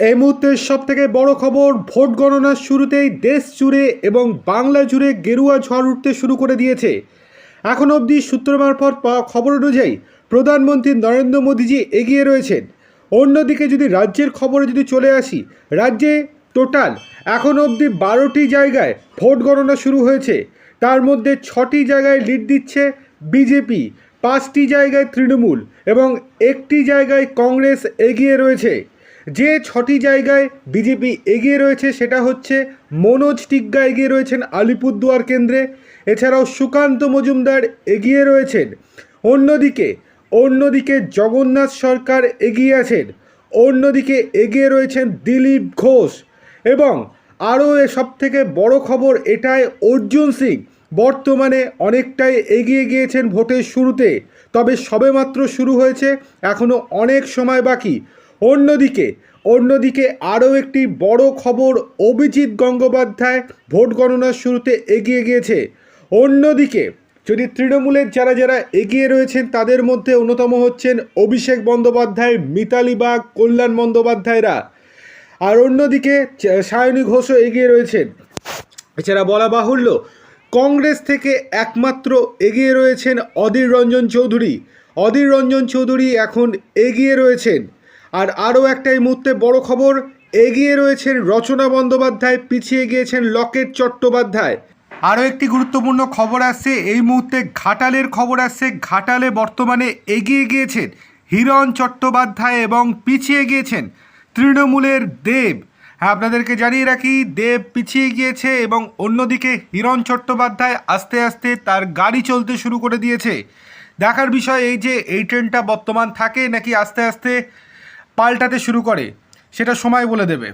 এই মুহূর্তের সব থেকে বড় খবর, ভোট গণনার শুরুতেই দেশ জুড়ে এবং বাংলা জুড়ে গেরুয়া ঝড় উঠতে শুরু করে দিয়েছে। এখন অবধি সূত্র মারফত পাওয়া খবর অনুযায়ী, প্রধানমন্ত্রী নরেন্দ্র মোদীজি এগিয়ে রয়েছেন। অন্যদিকে যদি রাজ্যের খবরে যদি চলে আসি, রাজ্যে টোটাল এখন অবধি বারোটি জায়গায় ভোট গণনা শুরু হয়েছে। তার মধ্যে ছটি জায়গায় লিড দিচ্ছে বিজেপি, পাঁচটি জায়গায় তৃণমূল এবং একটি জায়গায় কংগ্রেস এগিয়ে রয়েছে। যে ছটি জায়গায় বিজেপি এগিয়ে রয়েছে সেটা হচ্ছে মনোজ টিগ্গা এগিয়ে রয়েছেন আলিপুরদুয়ার কেন্দ্রে। এছাড়াও সুকান্ত মজুমদার এগিয়ে রয়েছেন। অন্যদিকে অন্যদিকে জগন্নাথ সরকার এগিয়ে আছেন। অন্যদিকে এগিয়ে রয়েছেন দিলীপ ঘোষ। এবং আরও সব থেকে বড় খবর এটাই, অর্জুন সিং বর্তমানে অনেকটাই এগিয়ে গিয়েছেন ভোটের শুরুতে। তবে সবেমাত্র শুরু হয়েছে এখনও অনেক সময় বাকি। অন্যদিকে অন্যদিকে আরও একটি বড় খবর অভিজিৎ গঙ্গোপাধ্যায় ভোট গণনার শুরুতে এগিয়ে গিয়েছে। অন্যদিকে, যদি তৃণমূলের যারা যারা এগিয়ে রয়েছেন তাদের মধ্যে অন্যতম হচ্ছেন অভিষেক বন্দ্যোপাধ্যায়, মিতালি বাগ, কল্যাণ বন্দ্যোপাধ্যায়রা। আর অন্যদিকে সায়নী ঘোষও এগিয়ে রয়েছেন। এছাড়া বলা বাহুল্য, কংগ্রেস থেকে একমাত্র এগিয়ে রয়েছেন অধীর রঞ্জন চৌধুরী। অধীর রঞ্জন চৌধুরী এখন এগিয়ে রয়েছেন। আর আরও একটা এই মুহূর্তে বড় খবর, এগিয়ে রয়েছেন রচনা বন্দ্যোপাধ্যায়, পিছিয়ে গিয়েছেন লকেট চট্টোপাধ্যায়। আরও একটি গুরুত্বপূর্ণ খবর আসছে, এই মুহূর্তে ঘাটালের খবর আসছে, ঘাটালে বর্তমানে এগিয়ে গিয়েছেন হিরণ চট্টোপাধ্যায় এবং পিছিয়ে গিয়েছেন তৃণমূলের দেব। হ্যাঁ আপনাদেরকে জানিয়ে রাখি, দেব পিছিয়ে গিয়েছে এবং অন্যদিকে হিরণ চট্টোপাধ্যায় আস্তে আস্তে তার গাড়ি চলতে শুরু করে দিয়েছে। দেখার বিষয় এই যে, এই ট্রেনটা বর্তমান থাকে নাকি আস্তে আস্তে পাল্টাতে শুরু করে সেটা সময় বলে দেবে।